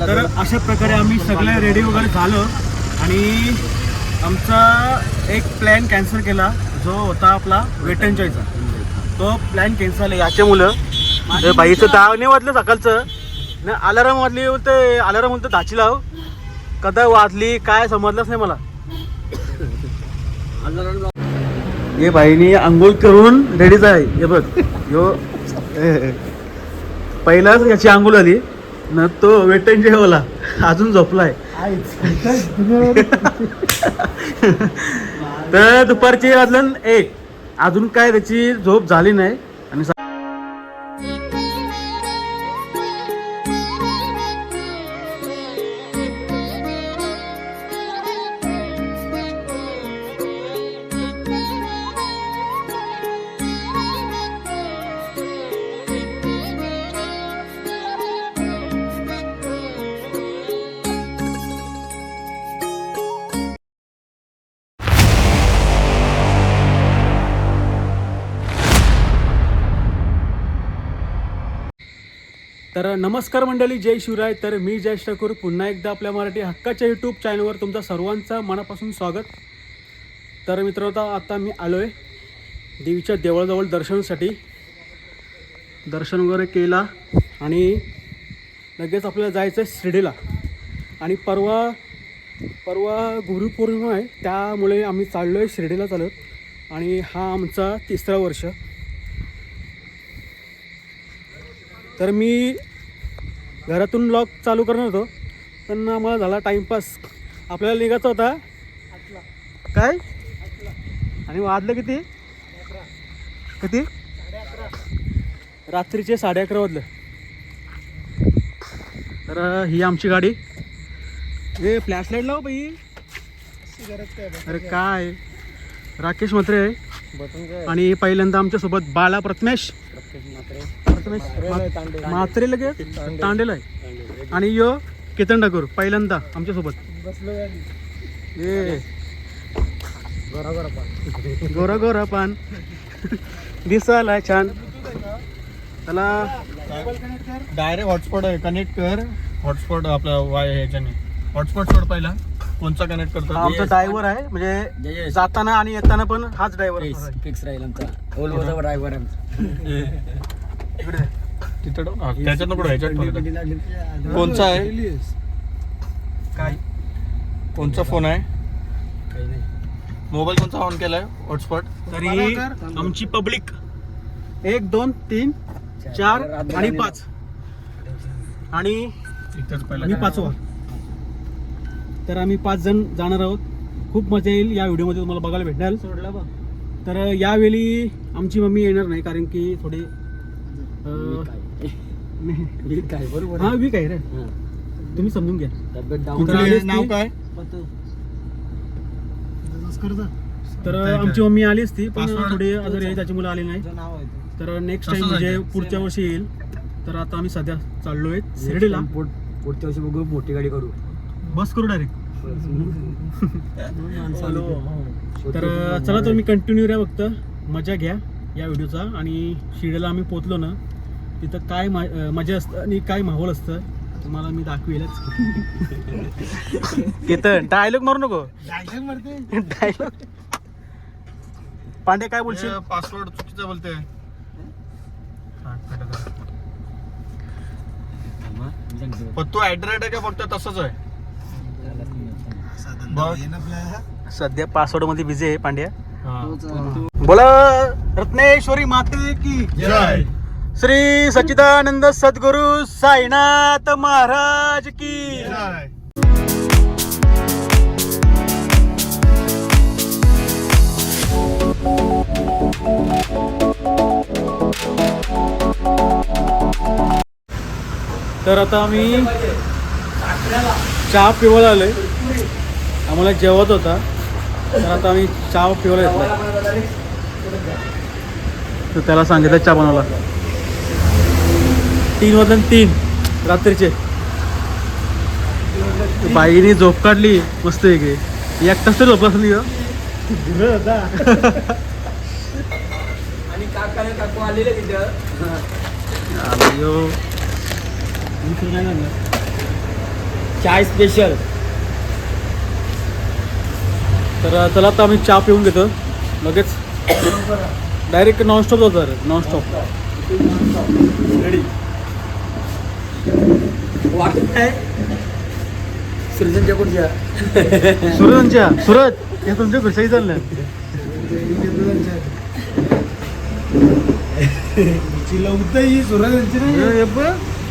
तर अशा प्रकारे आम्ही सगळे रेडी वगैरे झालो आणि आमचा एक प्लॅन कॅन्सल केला जो होता आपला वेट अँड जॉयचा तो प्लॅन कॅन्सल आहे याच्या मुलं बाईचं दहा नाही वाजलं सकाळचं. ना अलाराम वाजली बोलते अलाराम बोलतो धाची लाव. कदा वाजली काय समजलंच नाही मला. ये बाईनी आंघोळ करून रेडीच आहे हे बघ यो. पहिलाच याची आंघोळ आली ना तो वेट अँड जेवला. अजून झोपलाय. तर दुपारची वाजलं एक. अजून काय त्याची झोप झाली नाही. नमस्कार मंडळी जय शिवराय. तर मी जयेश ठाकूर पुन्हा एकदा आपल्या मराठी हक्काच्या यूट्यूब चॅनलवर तुमचा सर्वांचं मनापासून स्वागत. तर मित्रांनो आता मी आलो आहे देवीच्या देवळाजवळ दर्शनासाठी. दर्शन वगैरे केला आणि लगेच आपल्याला जायचं आहे शिर्डीला. आणि परवा परवा गुरुपौर्णिमा आहे त्यामुळे आम्ही चाललो आहे शिर्डीला चालत आणि हा आमचा तिसरा वर्ष. तर मी घरातून लॉक चालू करणार होतो. पण आम्हाला झाला टाईमपास आपल्याला निघायचा होता. काय? आणि वाजलं किती? किती? रात्रीचे साडे अकरा वाजलं. तर ही आमची गाडी. हे फ्लॅश लाइट लाव बाई. अरे काय? राकेश म्हात्रे. आहे आणि पहिल्यांदा आमच्यासोबत बाला प्रथमेश. प्रथमेश मा- म्हात्रे तांडेल. आहे. आणि यो केतन ठाकूर पहिल्यांदा आमच्यासोबत ए. गोरा गोरा पान. दिसायला छान. त्याला डायरेक्ट हॉटस्पॉट कनेक्ट कर. हॉटस्पॉट आपला वाय ह्याच्याने हॉटस्पॉट सोड पहिला. कोणचा कनेक्ट हा करतो आमचा ड्रायव्हर आहे. म्हणजे जाताना आणि येताना पण हाच ड्रायव्हर फिक्स राहील आमचा. ओलवोचा ड्रायव्हर इकडे तिथं ठेव. हा, त्याच्यात नको ह्याच्यात ठेव. कोणचा आहे? काय? कोणचा फोन आहे? मोबाईल कोणचा ऑन केलाय? हॉटस्पॉट? तरी आमची पब्लिक. एक दोन तीन चार. आणि पाच. आणि इथंच मी पाचवा. तर आम्ही पाच जण जाणार आहोत. खूप मजा येईल. या व्हिडिओमध्ये तुम्हाला बघायला भेटणार. सोडला बघ तर यावेळी आमची मम्मी येणार नाही कारण की थोडी नाही. काय बरोबर हा वीक आहे रे. हा. तुम्ही समजून घ्या. तब्येत डाऊन नाव काय? तर आमची मम्मी आली असती पण? थोडी आजारी आहे त्याची मुलं आली नाही आहे. तर नेक्स्ट टाइम म्हणजे आहे. पुढच्या वर्षी येईल. तर आता आम्ही सध्या चाललोय शिर्डीला. पुढ- पुढच्या वर्षी बघू मोठी गाडी करू. बस करू डायरेक्ट तर चला तुम्ही कंटिन्यू राहा फक्त. मजा घ्या या व्हिडिओचा. आणि शिर्डीला आम्ही पोचलो ना तिथं काय मा- मजा असतं आणि काय माहोल असतं तुम्हाला मी दाखवेलच. केतन डायलॉग मारू नको. डायलॉग पांडे काय बोलशील? पासवर्ड चुकीचा बोलते. पण तू ऍड्रेट आहे का फक्त तसंच आहे? बघ. सध्या पासवर्डमध्ये बिझी आहे पांड्या. बोला रत्नेश्वरी माते की जय. श्री सच्चिदानंद सद्गुरु साईनाथ महाराज की तर आता आम्ही चहा पिवायला आलोय. आम्हाला जेवत होता. तर आता आम्ही चहा पिवायला घेतला तर त्याला सांगितलं चहा बनवला तीन वाजता तीन. रात्रीचे. बाईने झोप काढली. मस्त वेगळी. एकटाच तरी झोप असली आणि काका काकू आलेले तिथं. चाय स्पेशल तर चला आता आम्ही चहा पिऊन घेतो. लगेच. डायरेक्ट नॉनस्टॉप अरे नॉनस्टॉप वाटत सृजनच्या सूरजच्या सूरज हे तुमच्या घुसाई चाललं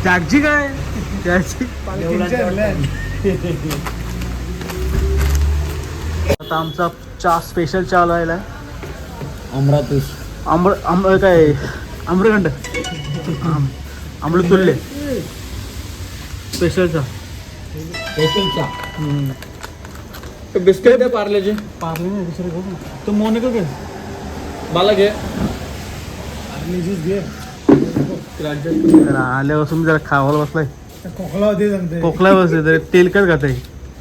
त्याची काय? त्याची. आता आमचा चहा स्पेशल चहा लायला अमरातूस. आंबळ आंबळ काय? आम्रखंड. आम- आम्रतुल्य. स्पेशल चहा स्पेशल चहा बिस्किट दे पार्लेचे पार्ले नाही दुसरे घेऊ ना. तो मोनिका घे. मला घे. जरा आल्यापासून जरा खावायला बसलाय. खोकला बसले तरी तेलकट खात आहे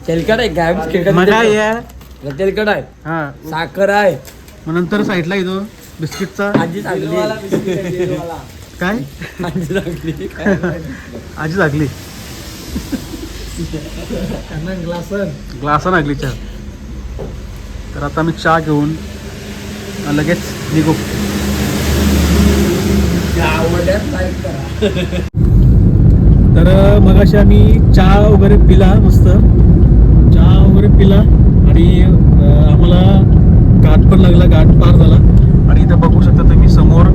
तेलकट आहे काय मग काय आहे? तेलकट आहे. हा. साखर आहे. मग नंतर साईडला येतो बिस्किटचा. आजी चांगली काय? आजी चांगली आजी लागली ग्लासा लागली चहा तर आता मी चहा घेऊन लगेच निघू. तर मग अशी आम्ही चहा वगैरे पिला मस्त. चहा वगैरे पिला आणि आम्हाला घाट पण लागला घाट पार झाला. आणि इथं बघू शकता तुम्ही समोर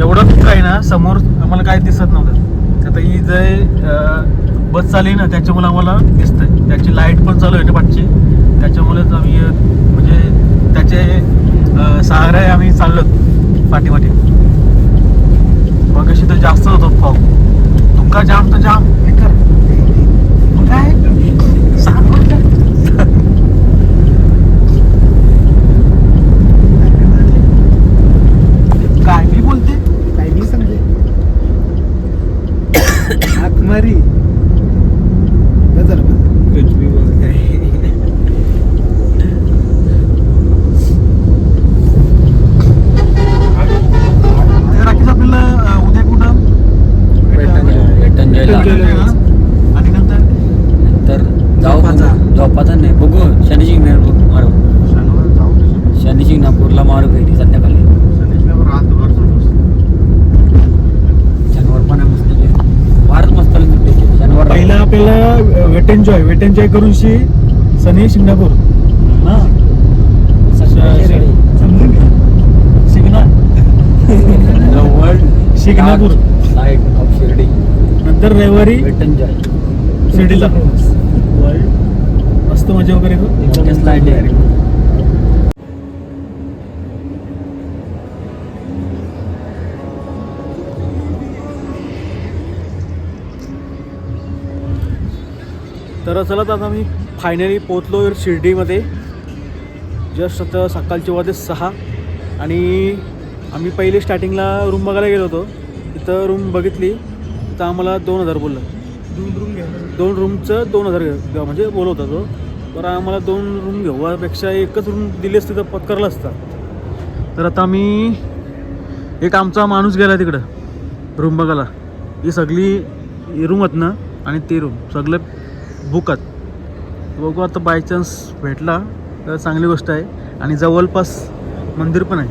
एवढं काय ना समोर आम्हाला काय दिसत नव्हतं. आता ही जे बस चालली ना त्याच्यामुळे आम्हाला दिसतंय. त्याची लाइट पण चालू आहे ना पाठची. त्याच्यामुळेच आम्ही म्हणजे त्याचे अं, सहारे आम्ही चाललो पाठीमाठी मग अशी तर जास्त होतो फॉग तुमका जाम तर जाम हे कर मग काय सांग बरं का. काय मी बोलते काय मी समजे मारी कुछ भी बोलते राखीच आपल्याला अं, उद्या कुठं रिटर्न जायला भेटायला. आणि नंतर नंतर जाऊ झोपाचा. झोपाचा नाही बघू शनी शिंगणापूर मारू शनिवार जाऊ शनी शिंगणापूरला मारू भेटी संध्याकाळी शनिवार रातभर जाऊ. शनिवार पण आहे मस्त जे. फारच मस्त लागते शनिवार पहिला आपल्याला वेट एन्जॉय वेट एन्जॉय करून शी सनी शिंगणापूर. शिर्डी. नंतर रविवारी वेटन जॉय शिर्डीला मस्त मजा वगैरे तर चला आता मी फायनली पोचलो शिर्डीमध्ये. जस्ट आता सकाळचे वाजले सहा. आणि आम्ही पहिले स्टार्टिंगला रूम बघायला गेलो होतो. तिथं रूम बघितली. तर आम्हाला दोन हजार बोललं. दोन रूमचं दोन हजार घे- म्हणजे बोलवत तो. तर आम्हाला दोन रूम घेऊ यापेक्षा एकच रूम दिली असती तर पत्करला असता. तर आता आम्ही एक आमचा माणूस गेला तिकडं. रूम बघायला. ही सगळी रूम आहेत ना आणि ते रूम सगळे बुक बघू आता बाय चान्स भेटला तर चांगली गोष्ट आहे. आणि जवळपास मंदिर पण आहे.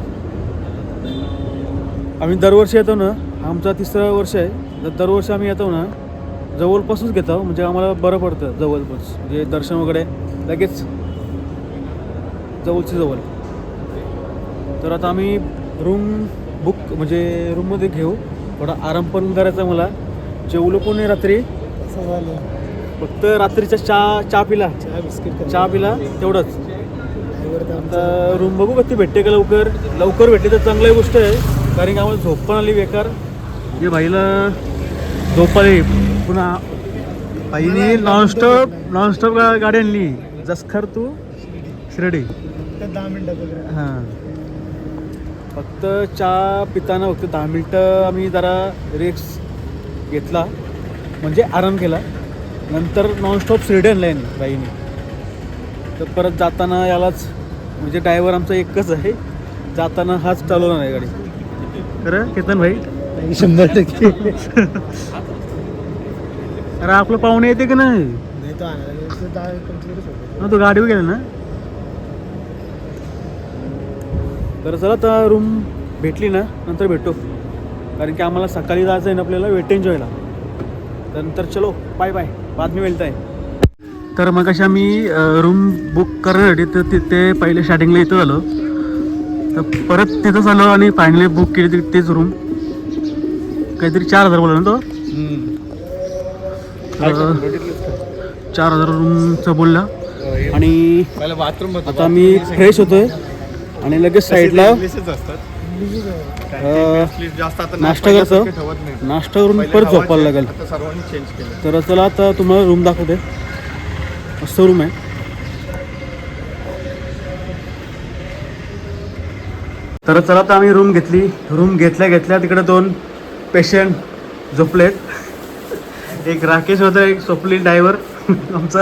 आम्ही दरवर्षी येतो ना आमचा तिसरा वर्ष आहे. तर दरवर्षी आम्ही येतो ना जवळपासच घेतो म्हणजे आम्हाला बरं पडतं जवळपास. म्हणजे दर्शन वगैरे लगेच जवळची जवळ. तर आता आम्ही रूम बुक म्हणजे रूममध्ये घेऊ. थोडा आराम पण करायचा मला. जेवलो पण रात्री? फक्त रात्रीचा चहा चहा पिला. चहा पिला तेवढंच. आता रूम बघू कधी भेटते का लवकर? लवकर भेटली तर चांगली गोष्ट आहे कारण की आम्हाला झोप पण आली बेकार. जे भाईला झोप आली पुन्हा बाईने नॉनस्टॉप नॉनस्टॉप गाडी आणली. जसखर तू शिर्डी. हां. फक्त चहा पिताना फक्त दहा मिनटं आम्ही जरा रेस्ट घेतला. म्हणजे आराम केला. नंतर नॉनस्टॉप आणला यांनी बाईने. तर परत जाताना यालाच म्हणजे ड्रायव्हर आमचा एकच आहे. जाताना हाच चालवणार आहे गाडी. खरं? केतन भाई? शंभर टक्के. अरे आपलं पाहुणे येते की नाही? तो आणायला गेला. ना? तर चला तर रूम भेटली ना नंतर भेटू. कारण की आम्हाला सकाळी जायचं आहे ना आपल्याला वेट एन्जॉयला तर नंतर चलो बाय बाय बाद मी मिळत आहे तर मग अशा मी रूम बुक करण्यासाठी तर तिथे पहिले स्टार्टिंगला इथं आलो. तर परत तिथंच आलो आणि फायनली बुक केली ती तेच रूम काहीतरी चार हजार बोलला ना तो? चार हजार रूमचं बोलला. आणि पहिला बाथरूम आता मी फ्रेश होतोय. आणि लगेच साईडला असतात. नाश्ता करतो. नाश्ता करून परत झोपायला लागेल. तर चला आता तुम्हाला रूम दाखवते. मस्त रूम आहे. तर चला आता आम्ही रूम घेतली. रूम घेतल्या घेतल्या तिकडे दोन पेशंट झोपलेत. एक राकेश होता एक स्वप्नील ड्रायव्हर आमचा.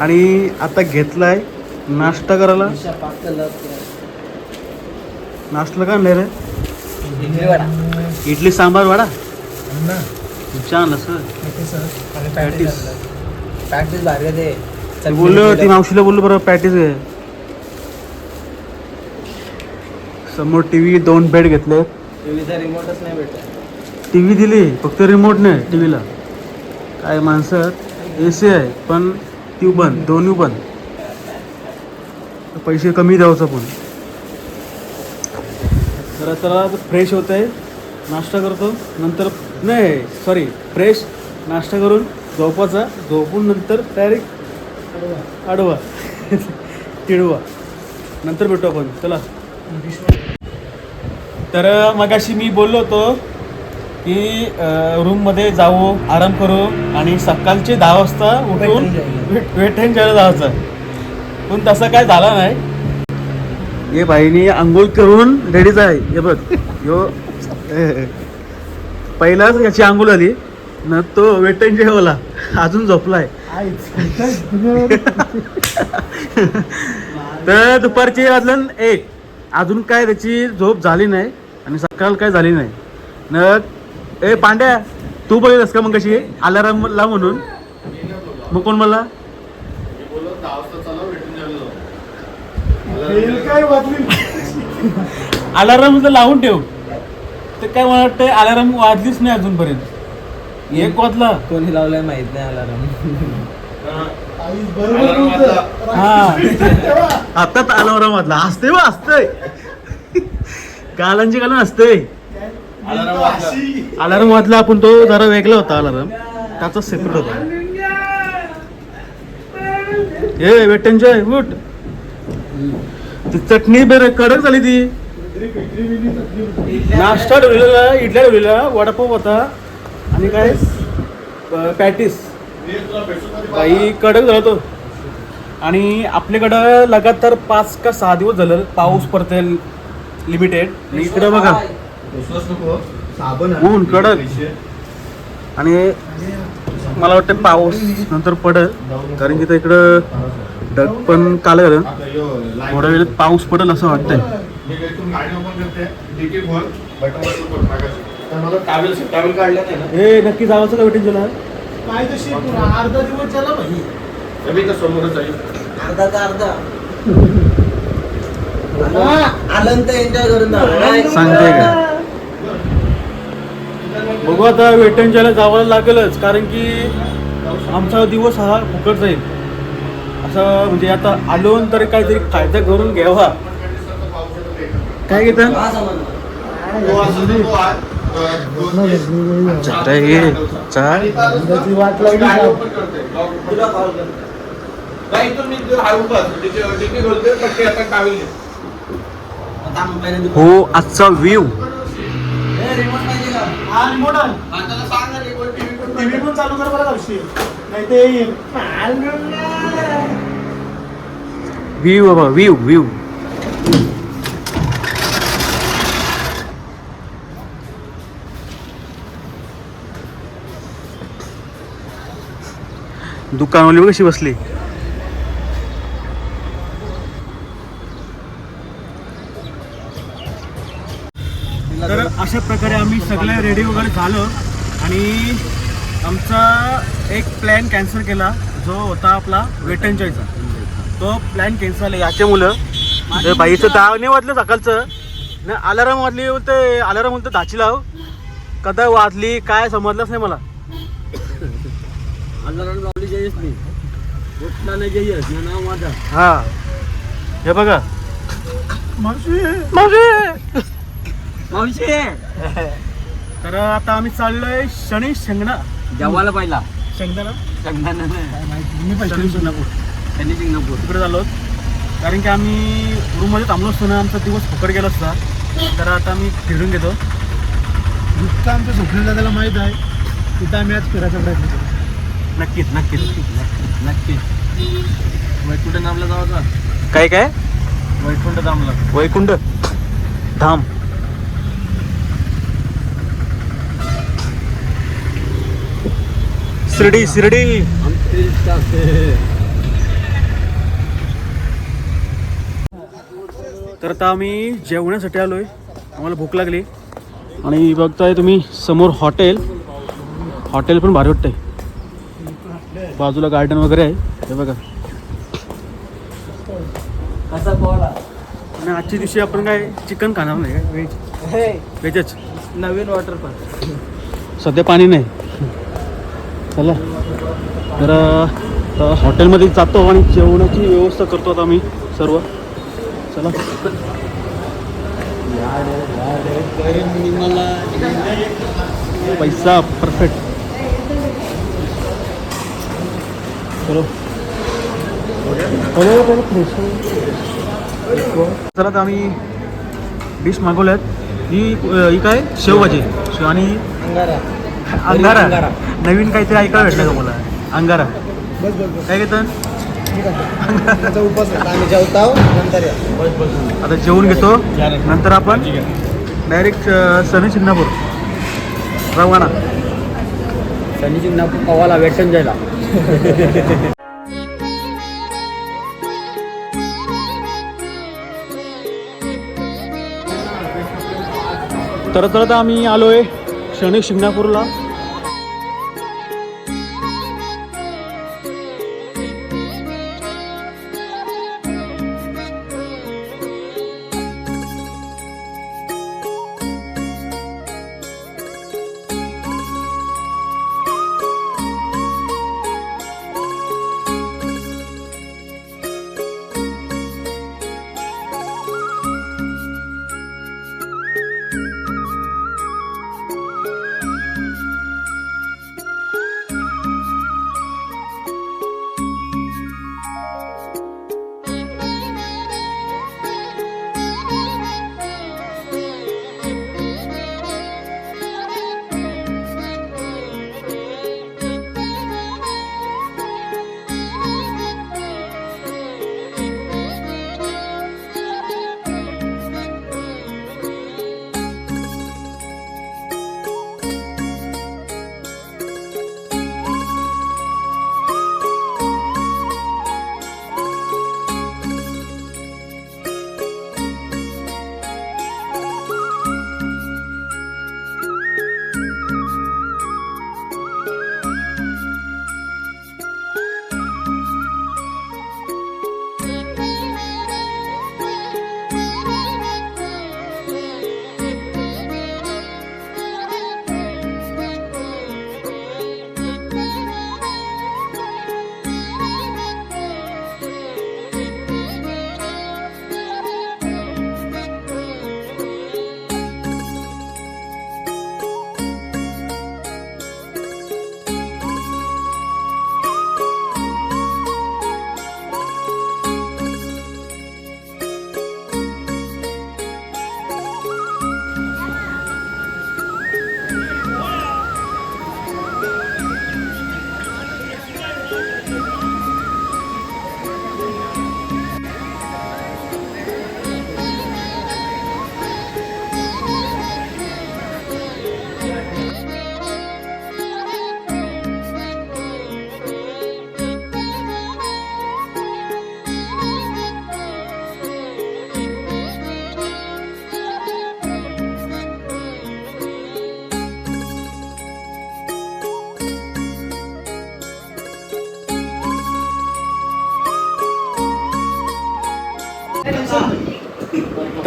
आणि आता घेतलाय नाश्ता करायला. नाश्ता का आणलाय रे? इडली सांबार वाडा? छान असं पॅटीस प्रॅक्टिस भारी ते. बोललो ती मावशीला बोललो बरं पॅटीस आहे. समोर टीव्ही दोन बेड घेतले. टीव्हीचा रिमोटच नाही भेटत टीव्ही दिली फक्त रिमोट नाही टीव्हीला. काय माणसं ए सी आहे पण ती बंद दोन्ही बंद. पैसे कमी द्यावचं पण जरा चला फ्रेश होत आहे. नाश्ता करतो. नंतर नाही सॉरी फ्रेश नाश्ता करून झोपाचा. झोपून नंतर डायरेक्ट आडवा. तिडवा. नंतर भेटू आपण. चला. तर मगाशी मी बोललो होतो की रूममध्ये जाऊ आराम करू आणि सकाळचे दहा वाजता उठून वेट जायला जायचं. पण तसं काय झालं नाही. ये बाईनी आंघोळ करून रेडीच आहे. हे बघ. यो. पहिलाच याची आंघोळ आली. न तो वेटेन जेवला अजून झोपलाय. तर दुपारची वाजलं एक अजून काय त्याची झोप झाली नाही आणि सकाळ काय झाली नाही. न ए पांड्या तू बघितलंस का मग कशी? अलाराम ला म्हणून. मग कोण मला अलाराम जर लावून ठेव. तर काय मला वाटतं अलाराम वाजलीच नाही अजूनपर्यंत. एक वाजला. कोणी लावलाय माहीत नाही अलाराम. हा. आता अलाराम वाजला. असते वा असतंय गालांची गालन असते अलाराम वाजला. आपण तो जरा वेगळा होता अलाराम. त्याचा सेपरेट होता. ए वेट एन्जॉय उठ. ती चटणी बेर कडक झाली ती. नाश्ता ठेवलेला इडल्या ठेवलेला वडापाव होता. आणि काय? पॅटीस. बाई कडक झाला तो. आणि आपल्याकडं लगातार पाच का सहा दिवस झालं पाऊस पडते लिमिटेड इकडं बघा. ऊन कडक. आणि मला वाटतं पाऊस नंतर पडल. कारण की इकडं ढग पण काल झालं थोड्या वेळात पाऊस पडेल असं वाटतंय. हे नक्की जावाचं का वेटिंग तुला? अर्धा दिवस झाला भाई. मी तर समोरच आहे अर्धा? तर अर्धा आलं तर एन्जॉय करून. सांगते का? बघू आता वेटनच्याला जावं लागेलच कारण की आमचा दिवस हा फुकट जाईल. असं म्हणजे आता आलो तर काहीतरी फायदा करून घ्यावा. काय घेतं? वाट हो आजचा व्ह्यू टीव्ही पण चालू कर बरं नाही ते व्ह्यू बाबा व्ह्यू व्ह्यू दुकानवाली कशी बसली. तर अशा प्रकारे आम्ही सगळे रेडी वगैरे झालो आणि आमचा एक प्लॅन कॅन्सल केला जो होता आपला वेट एन्जॉयचा तो प्लॅन कॅन्सल आहे. याच्या मुलं. ते बाईचं दहा नाही वाजलं सकाळचं. ना अलाराम वाजली बोलते अलाराम बोलतो धाची लाव. कदा वाजली काय समजलंच नाही मला. अलाराम लावली जाईच नाही. उठला नाही जाईस ना नाव माझा हा. हे बघा. मावशी. मावशी! मावशी! तर आता आम्ही चाललोय शनी शेंगणा. जेवायला पाहिला. शेंगदाणा? शेंगदाणा नाही. शनी शिंगणापूर त्यांनी सिंगापूर तिकडे झालो. कारण की आम्ही रूममध्ये थांबलो असतो ना आमचा दिवस फुकट गेला असता. तर आता आम्ही फिरून घेतो. दुःख आमचं झोपलेलं त्याला माहीत आहे. तिथं आम्ही आज फिरायचा प्रयत्न करू. नक्कीच नक्कीच नक्की वैकुंठ नामला जावाचा काय काय? वैकुंठ धामला. वैकुंठ धाम. शिर्डी शिर्डी. तर आता आम्ही जेवण्यासाठी आलोय. आम्हाला भूक लागली. आणि बघताय तुम्ही समोर हॉटेल. हॉटेल पण भारी वाटतंय. बाजूला गार्डन वगैरे आहे. हे बघा. आणि आजच्या दिवशी आपण काय चिकन खाणार नाही काय? व्हेज व्हेजच नवीन वॉटर पार्क सध्या पाणी नाही. चला. तर हॉटेलमध्ये जातो आणि जेवणाची व्यवस्था करतो आता आम्ही सर्व. चला. पैसा परफेक्ट चलो. चला तर आम्ही डिश मागवल्यात. ही ही काय? शेवभाजी. शेव आणि अंगारा. नवीन काहीतरी ऐकायला भेटलं का मला अंगारा. बस बस बस. काय घेतं आहे. उपास आहे. आम्ही जेवतो नंतर या. आता जेवून घेतो. नंतर आपण डायरेक्ट सनी शिंगणापूर. रवाना. शनी सिंगापूर कवाला वेटन जायला तर तर आम्ही आलोय शनी शिंगणापूरला.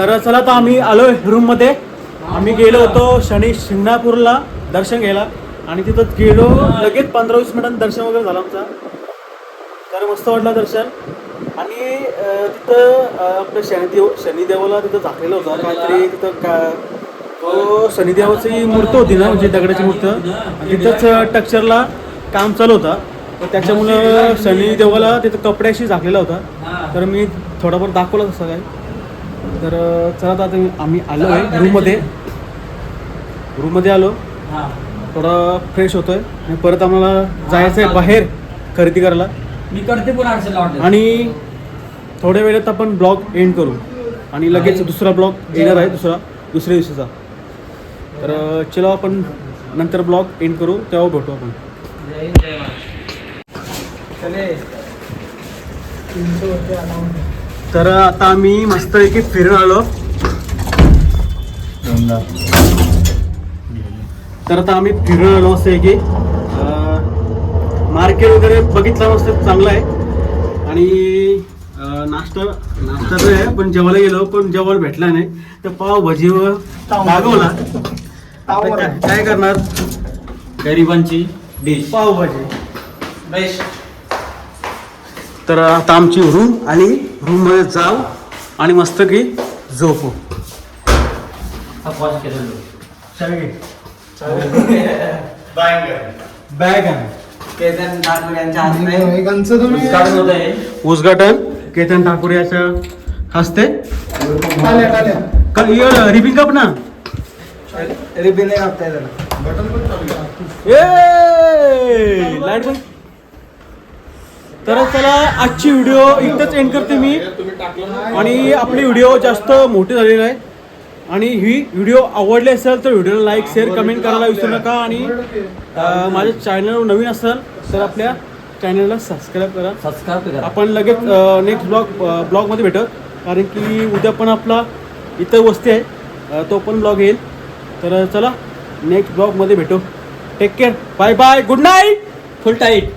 तर चला आता आम्ही आलो रूममध्ये आम्ही गेलो होतो शनी शिंगणापूरला दर्शन घ्यायला. आणि तिथं गेलो लगेच पंधरा वीस मिनिटांत दर्शन वगैरे झालं आमचं. तर मस्त वाटलं दर्शन. आणि तिथं आपलं शनिदेव शनिदेवाला तिथं झाकलेलं होतं. काहीतरी तिथं का तो शनिदेवाची मूर्ती होती ना म्हणजे दगडाची मूर्ती. तिथंच टक्चरला काम चालू होतं. तर त्याच्यामुळं शनिदेवाला तिथं कपड्याशी झाकलेला होता. तर मी थोडाफार दाखवलं तसं काय तर चला आता आता आम्ही आलो आहे रूममध्ये. रूममध्ये आलो. थोडा फ्रेश होतोय. आणि परत आम्हाला जायचं आहे बाहेर खरेदी करायला. मी करते पण आणि थोड्या वेळात आपण ब्लॉग एंड करू. आणि लगेच दुसरा ब्लॉग येणार आहे दुसरा दुसऱ्या दिवशीचा. तर चलो आपण नंतर ब्लॉग एंड करू तेव्हा भेटू आपण. तर आता आम्ही मस्तपैकी फिरून आलो. तर आता आम्ही फिरून आलो असं आहे की मार्केट वगैरे बघितलं मस्त चांगलं आहे. आणि नाश्ता नाश्ता तर आहे पण जेवायला गेलो पण जेवायला भेटला नाही. तर पाव भाजी व मागवला काय- करणार? गरिबांची डिश पाव भाजी. तर आता आमची रूम आणि रूममध्ये जाऊ आणि मस्त की झोपू उद्घाटन केतन ठाकूर याच्या हस्ते. रिबिंग कप ना. रिबिन ए लाइट तर चला आजची व्हिडिओ इथंच एंड करते मी. आणि आपली व्हिडिओ जास्त मोठी झालेली आहे आणि ही व्हिडिओ आवडली असेल तर व्हिडिओला लाईक शेअर कमेंट करायला विसरू नका. आणि माझ्या चॅनल नवीन असेल तर आपल्या चॅनलला सबस्क्राईब करा. सबस्क्राईब करा. आपण लगेच नेक्स्ट ब्लॉग ब्लॉगमध्ये भेटत कारण की उद्या पण आपला इथं वस्ती आहे. तो पण ब्लॉग येईल. तर चला नेक्स्ट ब्लॉगमध्ये भेटू. Take care bye bye good night full tight